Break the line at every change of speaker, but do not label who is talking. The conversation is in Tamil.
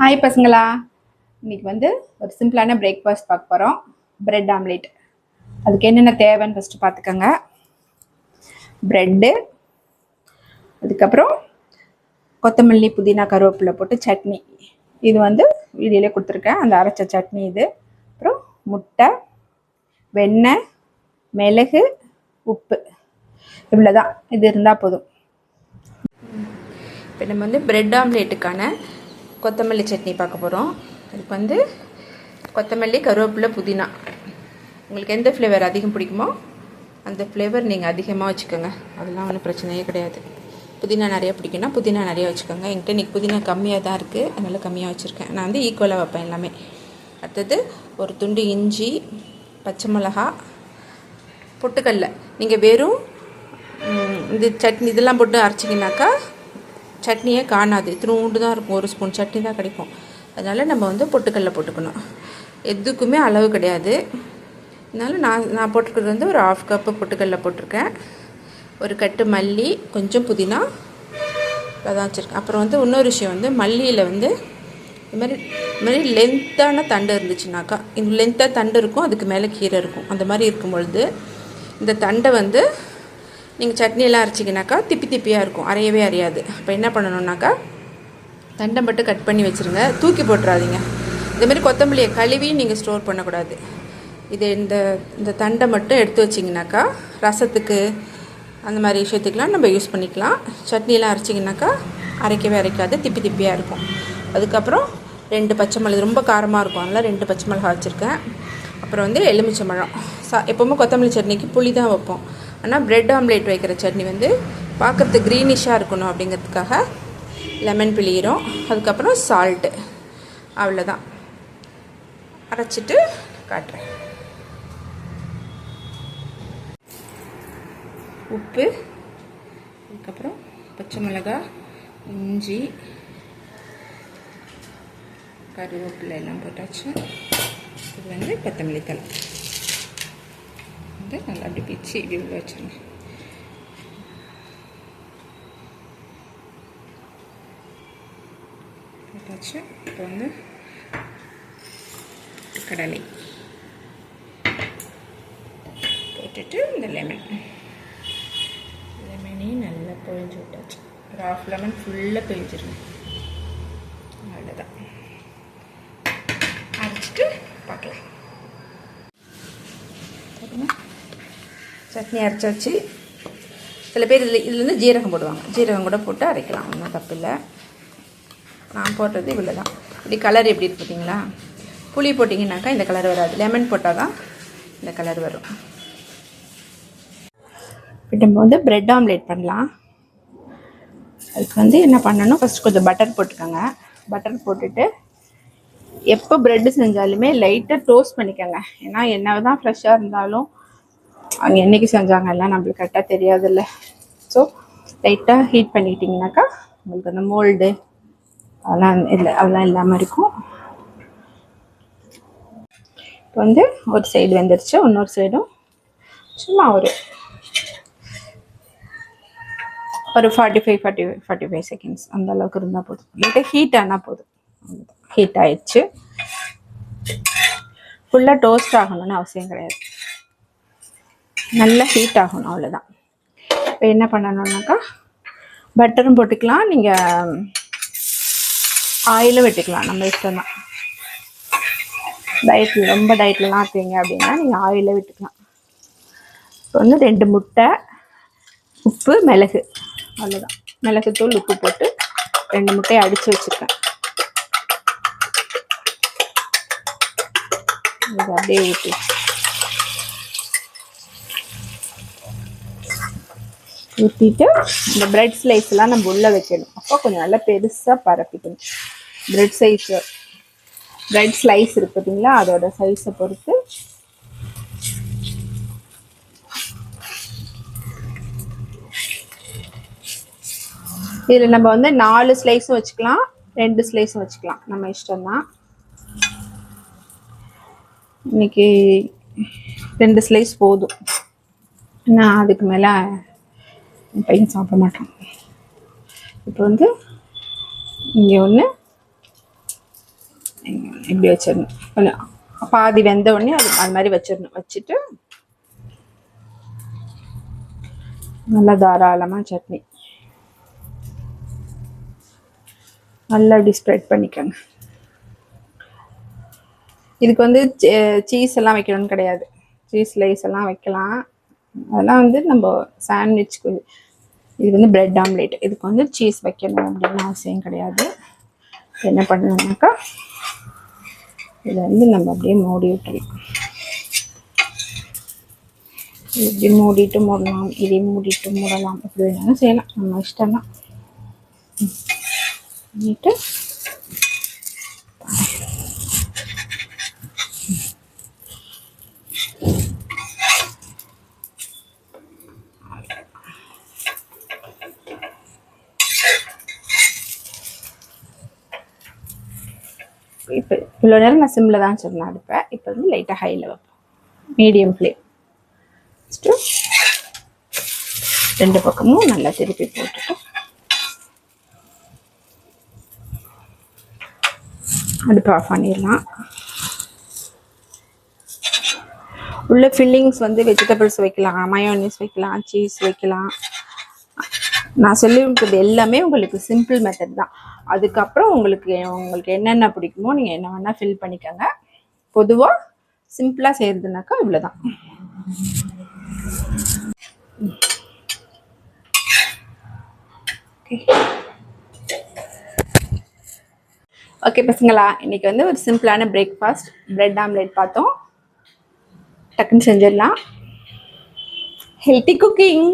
ஹாய் பசங்களா. இன்றைக்கி வந்து ஒரு சிம்பிளான பிரேக்ஃபாஸ்ட் பார்க்க போகிறோம் பிரெட் ஆம்லேட் அதுக்கு என்னென்ன தேவைன்னு ஃபஸ்ட்டு பார்த்துக்கோங்க. ப்ரெட்டு அதுக்கப்புறம் கொத்தமல்லி புதினா கருவேப்பிலை போட்டு சட்னி. இது வந்து வீடியோலே கொடுத்துருக்கேன். அந்த அரைச்ச சட்னி இது. அப்புறம் முட்டை வெண்ணெய் மிளகு உப்பு. இவ்வளோதான் இது இருந்தால் போதும். இப்போ நம்ம வந்து பிரெட் ஆம்லேட்டுக்கான கொத்தமல்லி சட்னி பார்க்க போகிறோம் அதுக்கு வந்து கொத்தமல்லி கருவேப்பிலை புதினா. உங்களுக்கு எந்த ஃப்ளேவர் அதிகம் பிடிக்குமோ அந்த ஃப்ளேவர் நீங்கள் அதிகமாக வச்சுக்கோங்க. அதெல்லாம் ஒன்றும் பிரச்சனையே கிடையாது. புதினா நிறைய பிடிக்குன்னா புதினா நிறையா வச்சுக்கோங்க. என்கிட்ட இன்றைக்கி புதினா கம்மியாக தான் இருக்குது அதனால் கம்மியாக வச்சுருக்கேன். நான் வந்து ஈக்குவலாக வைப்பேன் எல்லாமே. அடுத்தது ஒரு துண்டு இஞ்சி பச்சை மிளகா பொட்டுக்கடல. நீங்கள் வெறும் இந்த சட்னி இதெல்லாம் போட்டு அரைச்சிங்கனாக்கா சட்னியே காணாது. திருண்டு தான் இருக்கும். ஒரு ஸ்பூன் சட்னி தான் கிடைக்கும். அதனால் நம்ம வந்து பொட்டுக்கல்ல போட்டுக்கணும். எதுக்குமே அளவு கிடையாது. இருந்தாலும் நான் நான் போட்டிருக்கிறது வந்து ஒரு ஆஃப் கப்பு பொட்டுக்கல்ல போட்டிருக்கேன். ஒரு கட்டு மல்லி கொஞ்சம் புதினா அதான் வச்சுருக்கேன். அப்புறம் வந்து இன்னொரு விஷயம் வந்து மல்லியில் வந்து இது மாதிரி இது மாதிரி லென்த்தான தண்டு இருந்துச்சுனாக்கா இந்த லென்த்தாக தண்டு இருக்கும் அதுக்கு மேலே கீரை இருக்கும். அந்த மாதிரி இருக்கும் பொழுது இந்த தண்டை வந்து நீங்கள் சட்னியெல்லாம் அரைச்சிங்கனாக்கா திப்பி திப்பியாக இருக்கும். அரையவே அரையாது. அப்போ என்ன பண்ணணுன்னாக்கா தண்டை மட்டும் கட் பண்ணி வச்சுருங்க. தூக்கி போட்டுறாதீங்க. இந்த கொத்தமல்லியை கழுவி நீங்கள் ஸ்டோர் பண்ணக்கூடாது. இது இந்த இந்த தண்டை மட்டும் எடுத்து வச்சிங்கனாக்கா ரசத்துக்கு அந்த மாதிரி விஷயத்துக்கெலாம் நம்ம யூஸ் பண்ணிக்கலாம். சட்னியெல்லாம் அரைச்சிங்கனாக்கா அரைக்கவே அரைக்காது. திப்பி திப்பியாக இருக்கும். அதுக்கப்புறம் ரெண்டு பச்சை மிளகு ரொம்ப காரமாக இருக்கும். அதனால் ரெண்டு பச்சை மிளகா வச்சுருக்கேன். அப்புறம் வந்து எலுமிச்சம்பழம் சா எப்போவுமே கொத்தமல்லி சட்னிக்கு புளி தான் வைப்போம். ஆனால் பிரெட் ஆம்லேட் வைக்கிற சட்னி வந்து பார்க்குறதுக்கு க்ரீனிஷாக இருக்கணும் அப்படிங்கிறதுக்காக லெமன் பிழியிறோம். அதுக்கப்புறம் சால்ட்டு அவ்வளோதான் அரைச்சிட்டு காட்டுறேன். உப்பு அதுக்கப்புறம் பச்சை மிளகாய் இஞ்சி கருவேப்பிலை எல்லாம் போட்டாச்சு. இது வந்து கொத்தமல்லி தலை வந்து நல்லா அப்படி பிச்சு இப்படி உள்ள வச்சிருங்க. போட்டாச்சு இப்போ வந்து கடலை போட்டுட்டு இந்த லெமன் லெமனையும் நல்லா பொழிஞ்சு விட்டாச்சு. ஒரு ஆஃப் லெமன் ஃபுல்லாக பிழிஞ்சிருங்க அவ்வளோதான் அரைச்சிட்டு பார்க்கலாம் சரிங்களா? சட்னி அரைச்சாச்சு சில பேர் இதில் இதில் வந்து ஜீரகம் போடுவாங்க. ஜீரகம் கூட போட்டு அரைக்கலாம் ஒன்றும் தப்பு இல்லை. நான் போடுறது இவ்வளோ தான் இப்படி கலர் எப்படி இருக்கு பார்த்தீங்களா புளி போட்டிங்கனாக்கா இந்த கலர் வராது. லெமன் போட்டால் தான் இந்த கலர் வரும். இப்போ நம்ம வந்து ப்ரெட் ஆம்லேட் பண்ணலாம். அதுக்கு வந்து என்ன பண்ணணும்? ஃபஸ்ட் கொஞ்சம் பட்டர் போட்டுக்கோங்க. பட்டர் போட்டுட்டு எப்போ ப்ரெட்டு செஞ்சாலுமே லைட்டாக டோஸ்ட் பண்ணிக்கோங்க. ஏன்னா என்ன தான் ஃப்ரெஷ்ஷாக இருந்தாலும் அவங்க என்னைக்கு செஞ்சாங்க எல்லாம் நம்மளுக்கு கரெக்டாக தெரியாதுல்ல. ஸோ லைட்டாக ஹீட் பண்ணிக்கிட்டிங்கனாக்கா உங்களுக்கு அந்த மோல்டு அதெல்லாம் இல்லை அதெல்லாம் இல்லாமல் இருக்கும். இப்போ வந்து ஒரு சைடு வெந்துருச்சு இன்னொரு சைடும் சும்மா ஒரு ஒரு forty five forty forty five seconds அந்த அளவுக்கு இருந்தால் போதும். லைட்டாக ஹீட் ஆனால் போதும். ஹீட் ஆயிடுச்சு. ஃபுல்லாக டோஸ்ட் ஆகணும்னு அவசியம் கிடையாது. நல்லா ஹீட் ஆகணும் அவ்வளோதான் இப்போ என்ன பண்ணணுன்னாக்கா பட்டரும் போட்டுக்கலாம். நீங்கள் ஆயிலும் வெட்டிக்கலாம். நம்ம இஷ்டம் தான் டயட்டில் ரொம்ப டயட்லலாம் இருக்கீங்க அப்படின்னா நீங்கள் ஆயிலே விட்டுக்கலாம். இப்போ வந்து ரெண்டு முட்டை உப்பு மிளகு. அவ்வளோதான் மிளகுத்தூள் உப்பு போட்டு ரெண்டு முட்டையை அடித்து வச்சுருக்கேன் இது அப்படியே ஊற்றி ஊற்றிட்டு இந்த பிரெட் ஸ்லைஸ்லாம் நம்ம உள்ளே வைக்கணும். அப்போ கொஞ்சம் நல்லா பெருசாக பரப்பிக்கணும். பிரெட் சைஸு பிரெட் ஸ்லைஸ் இருக்கு பார்த்தீங்களா? அதோட சைஸை பொறுத்து. இதில் நம்ம வந்து நாலு ஸ்லைஸும் வச்சுக்கலாம். ரெண்டு ஸ்லைஸும் வச்சுக்கலாம். நம்ம இஷ்டம்தான். இன்னைக்கு ரெண்டு ஸ்லைஸ் போதும். நான் அதுக்கு மேலே என் பையன் சாப்பிட மாட்டான். இப்போ வந்து இங்கே ஒன்று இப்படி வச்சிடணும். கொஞ்சம் பாதி வெந்த உடனே அது அது மாதிரி வச்சிடணும். வச்சுட்டு நல்லா தாராளமாக சட்னி. நல்லா அப்படி ஸ்ப்ரெட் பண்ணிக்கோங்க. இதுக்கு வந்து சீஸ் எல்லாம் வைக்கணும்னு கிடையாது. சீஸ் லைஸ் எல்லாம் வைக்கலாம். அதெல்லாம் வந்து நம்ம சாண்ட்விச்க்கு இது வந்து பிரெட் ஆம்லேட் இதுக்கு வந்து சீஸ் வைக்கணும் அப்படின்னு அவசியம் கிடையாது. என்ன பண்ணணும்னாக்கா இதை வந்து நம்ம அப்படியே மூடி விட்டுலாம் இப்படி மூடிட்டு மூடலாம் இதை மூடிட்டு மூடலாம். எப்படி வேணாலும் செய்யலாம். நம்ம இஷ்டம் தான் பண்ணிட்டு இப்போ இவ்வளோ நேரம் நான் சிம்மில் தான் வச்சிருந்தேன் அடுப்பேன். இப்போ வந்து லைட்டாக ஹையில் வைப்பேன் மீடியம் ஃப்ளேம் ஃபஸ்ட்டு ரெண்டு பக்கமும் நல்லா திருப்பி போட்டுட்டு. அடுப்பு ஆஃப் பண்ணிடலாம். உள்ள ஃபில்லிங்ஸ் வந்து வெஜிடபிள்ஸ் வைக்கலாம் மயோனிஸ் வைக்கலாம் சீஸ் வைக்கலாம். நான் சொல்லி கொடுத்தது எல்லாமே உங்களுக்கு சிம்பிள் மெத்தட் தான். அதுக்கப்புறம் உங்களுக்கு உங்களுக்கு என்னென்ன பிடிக்குமோ நீங்கள் என்ன வேணால் ஃபில் பண்ணிக்கோங்க. பொதுவாக சிம்பிளாக செய்கிறதுனாக்கா இவ்வளோதான் ஓகே பசங்களா இன்னைக்கு வந்து ஒரு சிம்பிளான பிரேக்ஃபாஸ்ட் பிரெட் ஆம்லேட் பார்த்தோம். டக்குன்னு செஞ்சிடலாம். Healthy cooking